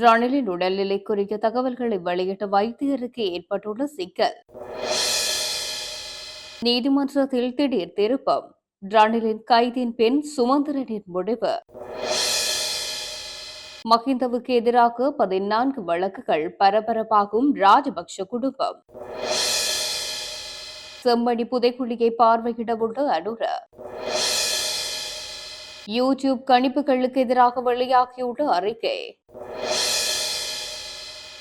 ரணிலின் உடல்நிலை குறித்த தகவல்களை வெளியிட்ட வைத்தியருக்கு ஏற்பட்டுள்ள சிக்கல். நீதிமன்றத்தில் திடீர் திருப்பம். ரணிலின் கைதின் பெண் சுமந்திரனின் முடிவு. மஹிந்தவுக்கு எதிராக பதினான்கு வழக்குகள் பரபரப்பாகும் ராஜபக்ஷ குடும்பம். செம்மணி புதைக்குழியை பார்வையிட உள்ள அனுர. யூடியூப் கணிப்புகளுக்கு எதிராக வெளியாகியுள்ள அறிக்கை.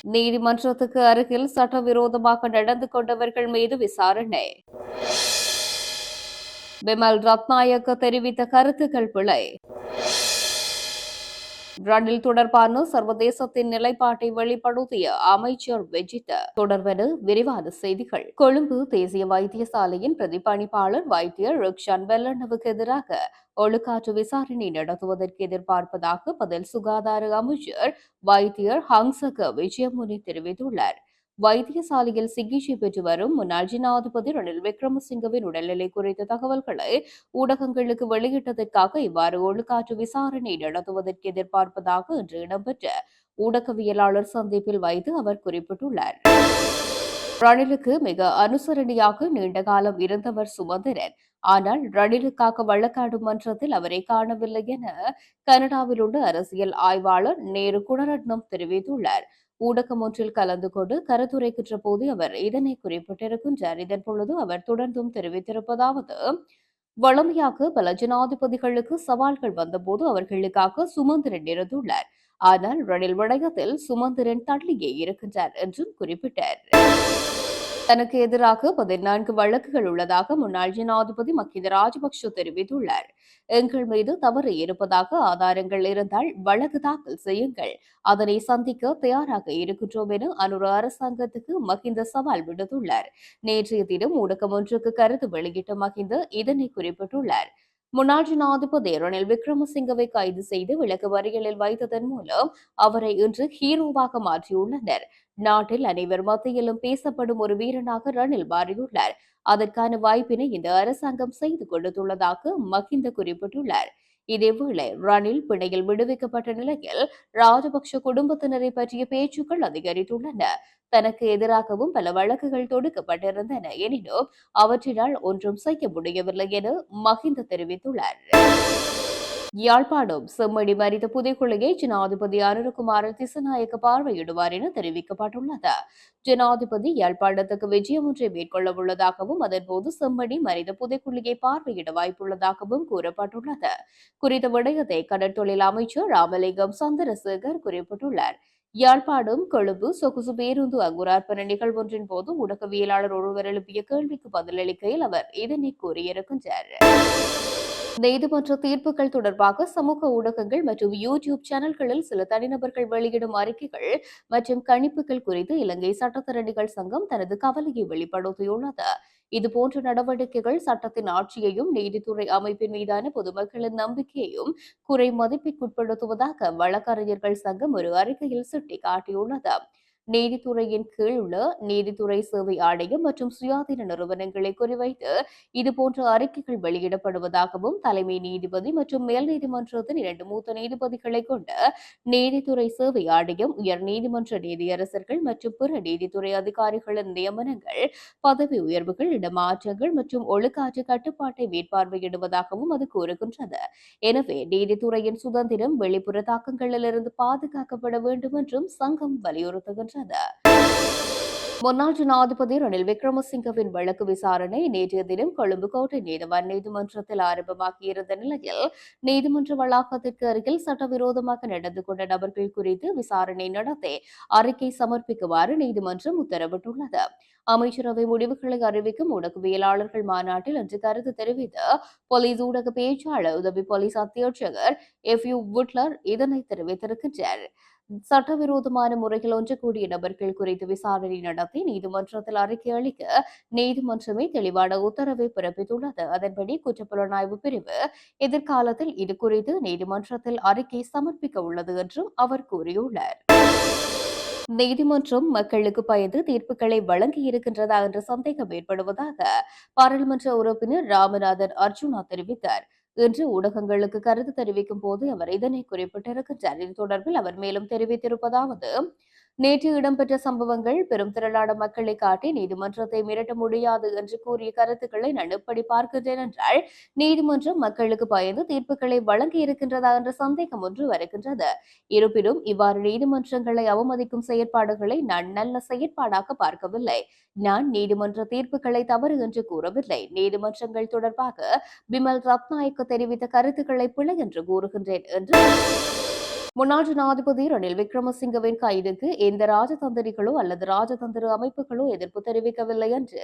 நீதிமன்றத்துக்கு அருகில் சட்டவிரோதமாக நடந்து கொண்டவர்கள் மீது விசாரணை. பிமல் ரத்நாயக்க தெரிவித்த கருத்துக்கள் பிழை. ரணில் தொடர்பான சர்வதேசத்தின் நிலைப்பாட்டை வெளிப்படுத்திய அமைச்சர் வெஜித. தொடர்பென விரிவான செய்திகள். கொழும்பு தேசிய வைத்தியசாலையின் பிரதிபணிப்பாளர் வைத்தியர் ருக்ஷான் வெல்லண்ணவுக்கு எதிராக ஒழுக்காற்று விசாரணை நடத்துவதற்கு எதிர்பார்ப்பதாக பதில் சுகாதார அமைச்சர் வைத்தியர் ஹங்சக விஜயமுனி தெரிவித்துள்ளார். வைத்தியசாலையில் சிகிச்சை பெற்று வரும் முன்னாள் ஜனாதிபதி ரணில் விக்ரமசிங்கவின் உடல்நிலை குறித்த தகவல்களை ஊடகங்களுக்கு வெளியிட்டதற்காக இவ்வாறு ஒழுக்காற்று விசாரணை நடத்துவதற்கு எதிர்பார்ப்பதாக இன்று இடம்பெற்ற ஊடகவியலாளர் சந்திப்பில் வைத்து அவர் குறிப்பிட்டுள்ளார். ரணிலுக்கு மிக அனுசரணையாக நீண்ட காலம் இருந்தவர் சுமந்திரன். ஆனால் ரணிலுக்காக வழக்காடு மன்றத்தில் அவரை காணவில்லை என கனடாவில் உள்ள அரசியல் ஆய்வாளர் நேரு குணரட்னம் தெரிவித்துள்ளார். ஊடகம் ஒன்றில் கலந்து கொண்டு கருத்துரைக்கின்ற போது அவர் இதனை குறிப்பிட்டிருக்கின்றார். இதன் பொழுது அவர் தொடர்ந்தும் தெரிவித்திருப்பதாவது வளமையாக பல ஜனாதிபதிகளுக்கு சவால்கள் வந்தபோது அவர்களுக்காக சுமந்திரன் இருந்துள்ளார். ஆனால் ரணில் வளையத்தில் சுமந்திரன் தள்ளியே இருக்கின்றார் என்றும் குறிப்பிட்டார். தனக்கு எதிராக பதினான்கு வழக்குகள் உள்ளதாக முன்னாள் ஜனாதிபதி மக்கித ராஜபக்ஷ தெரிவித்துள்ளார். எங்கள் மீது தவறு இருப்பதாக ஆதாரங்கள் இருந்தால் வழக்கு தாக்கல் செய்யுங்கள். அதனை சந்திக்க தயாராக இருக்கின்றோம் என அனுர அரசாங்கத்துக்கு மகிந்த சவால் விடுத்துள்ளார். நேற்றைய தினம் ஊடகம் ஒன்றுக்கு கருத்து வெளியிட்ட மகிந்த இதனை குறிப்பிட்டுள்ளார். முன்னாள் ஜனாதிபதி ரணில் விக்ரமசிங்கவை கைது செய்து விளக்கு வரிகளில் வைத்ததன் மூலம் அவரை இன்று ஹீரோவாக மாற்றியுள்ளனர். நாட்டில் அனைவர் மத்தியிலும் பேசப்படும் ஒரு வீரனாக ரணில் மாறியுள்ளார். அதற்கான வாய்ப்பினை இந்த அரசாங்கம் செய்து கொடுத்துள்ளதாக மகிந்த குறிப்பிட்டுள்ளார். இதேவேளை ரணில் பிணையில் விடுவிக்கப்பட்ட நிலையில் ராஜபக்ஷ குடும்பத்தினரை பற்றிய பேச்சுக்கள் அதிகரித்துள்ளன. தனக்கு எதிராகவும் பல வழக்குகள் தொடுக்கப்பட்டிருந்தன. எனினும் அவற்றினால் ஒன்றும் செய்ய முடியவில்லை என மகிந்த தெரிவித்துள்ளார். யாழ்ப்பாணம் செம்மணி மறித்த புதைக்குழியை ஜனாதிபதி அருணகுமார திசநாயக்க பார்வையிடுவார் என தெரிவிக்கப்பட்டுள்ளது. ஜனாதிபதி யாழ்ப்பாணத்துக்கு விஜயம் ஒன்றை மேற்கொள்ள உள்ளதாகவும் அதன்போது செம்மணி மறித்த புதைக்குழியை பார்வையிட வாய்ப்புள்ளதாகவும் கூறப்பட்டுள்ளது. குறித்த விடயத்தை கடற்தொழில் அமைச்சர் ராமலிங்கம் சந்திரசேகர் குறிப்பிட்டுள்ளார். யாழ்ப்பாணம் கொழும்பு சொகுசு பேருந்து அங்குரார்ப்பண நிகழ்வொன்றின் போது ஊடகவியலாளர் ஒருவர் எழுப்பிய கேள்விக்கு பதிலளிக்கையில் அவர் இதனை கூறியிருக்கின்றார். நீதிமன்ற தீர்ப்புகள் தொடர்பாக சமூக ஊடகங்கள் மற்றும் யூடியூப் சேனல்களில் சில தனிநபர்கள் வெளியிடும் அறிக்கைகள் மற்றும் கணிப்புகள் குறித்து இலங்கை சட்டத்தரணிகள் சங்கம் தனது கவலையை வெளிப்படுத்தியுள்ளது. இதுபோன்ற நடவடிக்கைகள் சட்டத்தின் ஆட்சியையும் நீதித்துறை அமைப்பின் மீதான பொதுமக்களின் நம்பிக்கையையும் குறை மதிப்பிற்குட்படுத்துவதாக வழக்கறிஞர்கள் சங்கம் ஒரு அறிக்கையில் சுட்டிக்காட்டியுள்ளது. நீதித்துறையின் கீழ் உள்ள நீதித்துறை சேவை ஆணையம் மற்றும் சுயாதீன நிறுவனங்களை குறிவைத்து இதுபோன்ற அறிக்கைகள் வெளியிடப்படுவதாகவும் தலைமை நீதிபதி மற்றும் மேல் நீதிமன்றத்தின் இரண்டு மூத்த நீதிபதிகளை கொண்ட நீதித்துறை சேவை ஆணையம் உயர் நீதிமன்ற நீதியரசர்கள் மற்றும் பிற நீதித்துறை அதிகாரிகளின் நியமனங்கள் பதவி உயர்வுகள் இடமாற்றங்கள் மற்றும் ஒழுக்காற்று கட்டுப்பாட்டை மேற்பார்வையிடுவதாகவும் அது கூறுகின்றது. எனவே நீதித்துறையின் சுதந்திரம் வெளிப்புற தாக்கங்களிலிருந்து பாதுகாக்கப்பட வேண்டும் என்றும் சங்கம் வலியுறுத்துகின்றது. வருகிறது முன்னாள் ஜனாதிபதி ரணில் விக்ரமசிங்கவின் வழக்கு விசாரணை நேற்றைய தினம் கொழும்பு கோட்டை நீதவான் நீதிமன்றத்தில் ஆரம்பமாகியிருந்த நிலையில் நீதிமன்ற வளாகத்திற்கு அருகில் சட்டவிரோதமாக நடந்து கொண்ட நபர்கள் குறித்து விசாரணை நடத்தி அறிக்கை சமர்ப்பிக்குமாறு நீதிமன்றம் உத்தரவிட்டுள்ளது. அமைச்சரவை முடிவுகளை அறிவிக்கும் ஊடகவியலாளர்கள் மாநாட்டில் இன்று கருத்து தெரிவித்த போலீஸ் ஊடக பேச்சாளர் உதவி போலீஸ் அத்தியட்சகர் எஃப் யூ வுட்லர் இதனை தெரிவித்திருக்கின்றார். சட்டவிரோதமான முறையில் ஒன்று கூடிய நபர்கள் குறித்து விசாரணை நடத்தி நீதிமன்றத்தில் அறிக்கை அளிக்க நீதிமன்றமே தெளிவான உத்தரவை பிறப்பித்துள்ளது. அதன்படி குற்றப்புலனாய்வு பிரிவு எதிர்காலத்தில் இது குறித்து நீதிமன்றத்தில் அறிக்கை சமர்ப்பிக்க உள்ளது என்றும் அவர் கூறியுள்ளார். நீதிமன்றம் மக்களுக்கு பயந்து தீர்ப்புகளை வழங்கி இருக்கின்றதா என்ற சந்தேகம் ஏற்படுவதாக பாராளுமன்ற உறுப்பினர் ராமநாதன் அர்ஜுனா தெரிவித்தார். இன்று ஊடகங்களுக்கு கருத்து தெரிவிக்கும் போது அவர் இதனை குறிப்பிட்டிருக்கின்றார். இது தொடர்பில் அவர் மேலும் தெரிவித்திருப்பதாவது நேற்று இடம்பெற்ற சம்பவங்கள் பெரும் திரளான மக்களை காட்டி நீதிமன்றத்தை மிரட்ட முடியாது என்று கூறிய கருத்துக்களை நான் எப்படி பார்க்கின்றேன் என்றால் நீதிமன்றம் மக்களுக்கு பயந்து தீர்ப்புகளை வழங்கி இருக்கின்றதா என்ற சந்தேகம் ஒன்று வருகின்றது. இருப்பினும் இவ்வாறு நீதிமன்றங்களை அவமதிக்கும் செயற்பாடுகளை நான் நல்ல செயற்பாடாக பார்க்கவில்லை. நான் நீதிமன்ற தீர்ப்புகளை தவறு என்று கூறவில்லை. நீதிமன்றங்கள் தொடர்பாக பிமல் ரத்நாயக்க தெரிவித்த கருத்துக்களை பிழை என்று கூறுகின்றேன் என்று முன்னாள் ஜனாதிபதி ரணில் விக்ரமசிங்கவின் கைதுக்கு எந்த ராஜதந்திரிகளோ அல்லது ராஜதந்திர அமைப்புகளோ எதிர்ப்பு தெரிவிக்கவில்லை என்று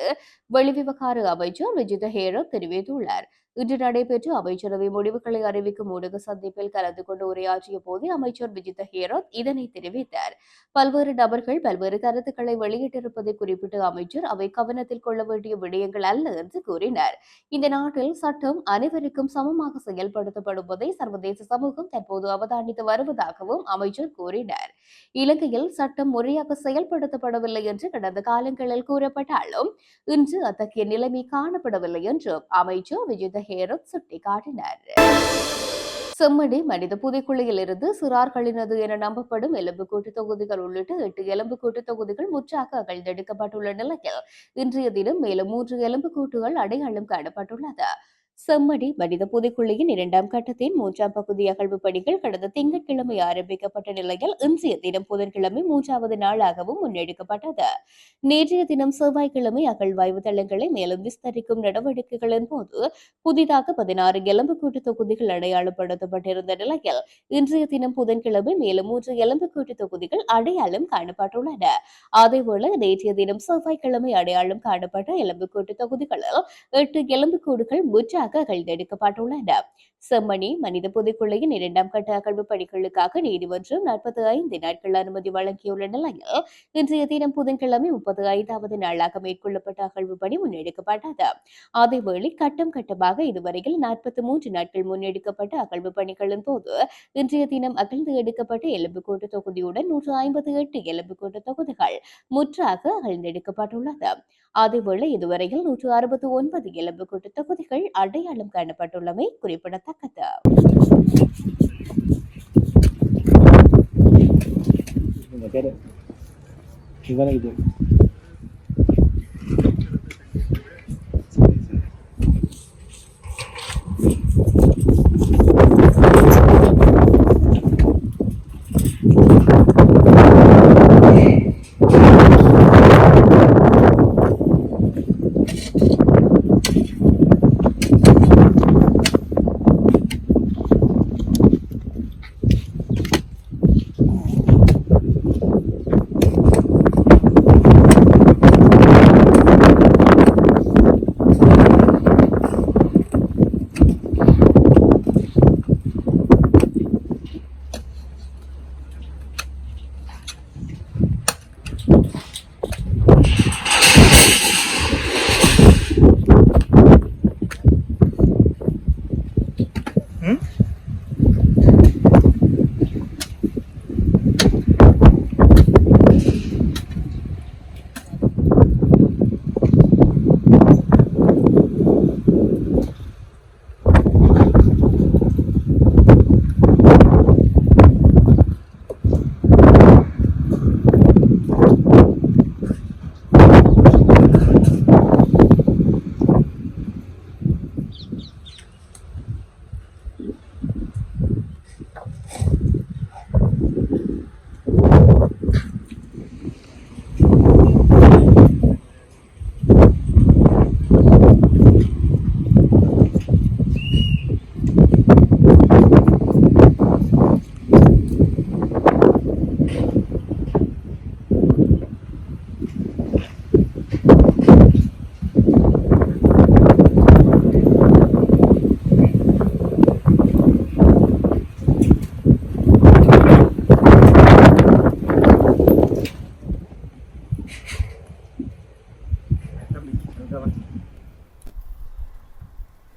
வெளிவிவகார அமைச்சர் விஜித ஹேரத் தெரிவித்துள்ளார். இன்று நடைபெற்ற அமைச்சரவை முடிவுகளை அறிவிக்கும் ஊடக சந்திப்பில் கலந்து கொண்டு உரையாற்றிய போது அமைச்சர் விஜித ஹேரத் இதனை தெரிவித்தார். பல்வேறு நபர்கள் பல்வேறு கருத்துக்களை வெளியிட்டிருப்பதை குறிப்பிட்ட அமைச்சர் அவை கவனத்தில் கொள்ள வேண்டிய விடயங்கள் அல்ல என்று கூறினார். இந்த நாட்டில் சட்டம் அனைவருக்கும் சமமாக செயல்படுத்தப்படுவதை சர்வதேச சமூகம் தற்போது அவதானித்து வருவதாகவும் அமைச்சர் கூறினார். இலங்கையில் சட்டம் முறையாக செயல்படுத்தப்படவில்லை என்று கடந்த காலங்களில் கூறப்பட்டாலும் இன்று அத்தகைய நிலைமை காணப்படவில்லை என்றும் அமைச்சர் விஜித ஹேரத் சுட்டிக்காட்டினார் செம்மடி மனித புதைக்குழியில் இருந்து சிறார்களினது என நம்பப்படும் எலும்புக்கூட்டு தொகுதிகள் உள்ளிட்ட எட்டு எலும்புக்கூட்டு தொகுதிகள் முற்றாக அகழ்ந்தெடுக்கப்பட்டுள்ள நிலையில் இன்றைய தினம் மேலும் மூன்று எலும்புக்கூட்டுகள் அடையாளம் காணப்பட்டுள்ளது. செம்மடி மனித புதைக்குழியின் இரண்டாம் கட்டத்தின் மூன்றாம் பகுதி அகழ்வு பணிகள் கடந்த திங்கட்கிழமை ஆரம்பிக்கப்பட்ட நிலையில் இன்றைய தினம் புதன்கிழமை மூன்றாவது நாளாகவும் முன்னெடுக்கப்பட்டது. நேற்றைய தினம் செவ்வாய்க்கிழமை அகழ்வாய்வு தளங்களை மேலும் விஸ்தரிக்கும் நடவடிக்கைகளின் போது புதிதாக பதினாறு எலும்புக்கூட்டு தொகுதிகள் அடையாளப்படுத்தப்பட்டிருந்த நிலையில் இன்றைய தினம் புதன்கிழமை மேலும் மூன்று எலும்புக்கூட்டு தொகுதிகள் அடையாளம் காணப்பட்டுள்ளன. அதேபோல நேற்றைய தினம் செவ்வாய்க்கிழமை அடையாளம் காணப்பட்ட எலும்புக்கூட்டு தொகுதிகளில் எட்டு எலும்புக்கூடுகள் முற்றாக அகழ்ந்தெடுக்கப்பட்டுள்ளன செம்மணி மனித புதைக்குழியின் இரண்டாம் கட்ட அகழ்வு பணிகளுக்காக நீதிமன்றம் நாற்பத்தி ஐந்து நாட்கள் அனுமதி வழங்கியுள்ள நிலையில் இன்றைய தினம் புதன்கிழமை முப்பது ஐந்தாவது நாளாக மேற்கொள்ளப்பட்ட அகழ்வு பணி முன்னெடுக்கப்பட்டது. அதேவேளை கட்டம் கட்டமாக இதுவரையில் நாற்பத்தி மூன்று நாட்கள் முன்னெடுக்கப்பட்ட அகழ்வு பணிகளின் போது இன்றைய தினம் அகழ்ந்து எடுக்கப்பட்ட எலும்புக்கோட்டு தொகுதியுடன் நூற்று ஐம்பத்தி எட்டு எலும்புக்கோட்டு தொகுதிகள் முற்றாக அகழ்ந்தெடுக்கப்பட்டுள்ளது. அதேவேளை இதுவரையில் நூற்று அறுபத்தி ஒன்பது எலும்புக்கோட்டு தொகுதிகள் அடையாளம் காணப்பட்டுள்ளமை குறிப்பிடத்தக்கது. kata. Terima kasih. Gimana gitu?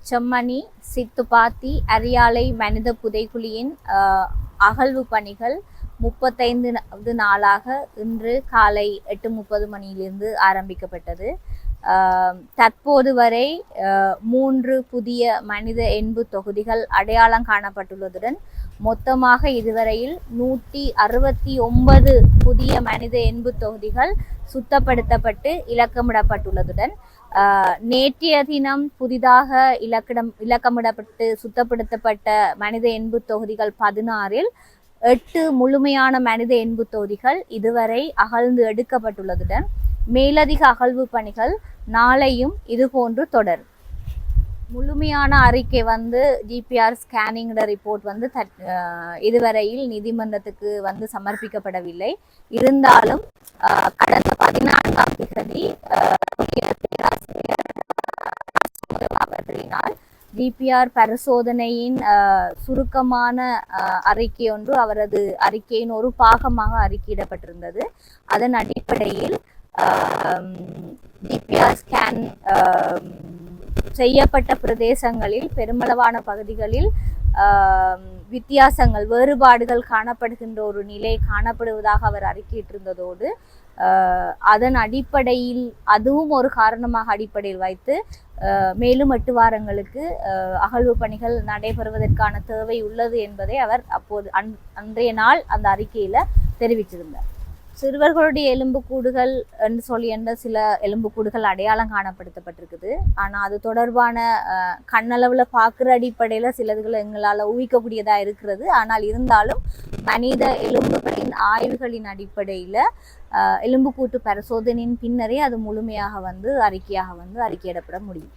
Chemmani Sithupathi Ariyalai மனித புதைக்குழியின் அகழ்வு பணிகள் முப்பத்தைந்து நாளாக இன்று காலை எட்டு முப்பது மணியிலிருந்து ஆரம்பிக்கப்பட்டது. தற்போது வரை மூன்று புதிய மனித எண்பு தொகுதிகள் அடையாளம் காணப்பட்டுள்ளதுடன் மொத்தமாக இதுவரையில் நூற்றி அறுபத்தி ஒன்பது புதிய மனித எண்பு தொகுதிகள் சுத்தப்படுத்தப்பட்டு இலக்கமிடப்பட்டுள்ளதுடன் நேற்றைய தினம் புதிதாக இலக்கிடம் இலக்கமிடப்பட்டு சுத்தப்படுத்தப்பட்ட மனித எண்பு தொகுதிகள் பதினாறில் எட்டு முழுமையான மனித எண்பு தொகுதிகள் இதுவரை அகழ்ந்து எடுக்கப்பட்டுள்ளதுடன் மேலதிக அகழ்வு பணிகள் நாளையும் இதுபோன்று தொடரும் முழுமையான அறிக்கை வந்து ஜிபிஆர் ஸ்கேனிங் ரிப்போர்ட் வந்து இதுவரையில் நீதிமன்றத்துக்கு வந்து சமர்ப்பிக்கப்படவில்லை. இருந்தாலும் கடந்த பதினான்காம் தேதி கூறினார். ஜிபிஆர் பரிசோதனையின் சுருக்கமான அஹ், அறிக்கை ஒன்று அவரது அறிக்கையின் ஒரு பாகமாக அறிக்கையிடப்பட்டிருந்தது. அதன் அடிப்படையில் ஜிபிஆர் ஸ்கேன் செய்யப்பட்ட பிரதேசங்களில் பெருமளவான பகுதிகளில் வித்தியாசங்கள் வேறுபாடுகள் காணப்படுகின்ற ஒரு நிலை காணப்படுவதாக அவர் அறிக்கையிட்டிருந்ததோடு அதன் அடிப்படையில் அதுவும் ஒரு காரணமாக அடிப்படையில் வைத்து ஆஹ், மேலும் எட்டு வாரங்களுக்கு அகழ்வு பணிகள் நடைபெறுவதற்கான தேவை உள்ளது என்பதை அவர் அப்போது அன் அன்றைய நாள் அந்த அறிக்கையில் தெரிவிச்சிருந்தார். சிறுவர்களுடைய எலும்புக்கூடுகள் என்று சொல்லி என்ற சில எலும்புக்கூடுகள் அடையாளம் காணப்படுத்தப்பட்டிருக்குது. ஆனால் அது தொடர்பான கண்ணளவில் பார்க்குற அடிப்படையில் சிலதுகளை எங்களால் ஊகிக்கக்கூடியதாக இருக்கிறது. ஆனால் இருந்தாலும் மனித எலும்புகளின் ஆய்வுகளின் அடிப்படையில் எலும்புக்கூட்டு பரிசோதனையின் பின்னரே அது முழுமையாக வந்து அறிக்கையாக வந்து அறிக்கையிடப்பட முடியும்.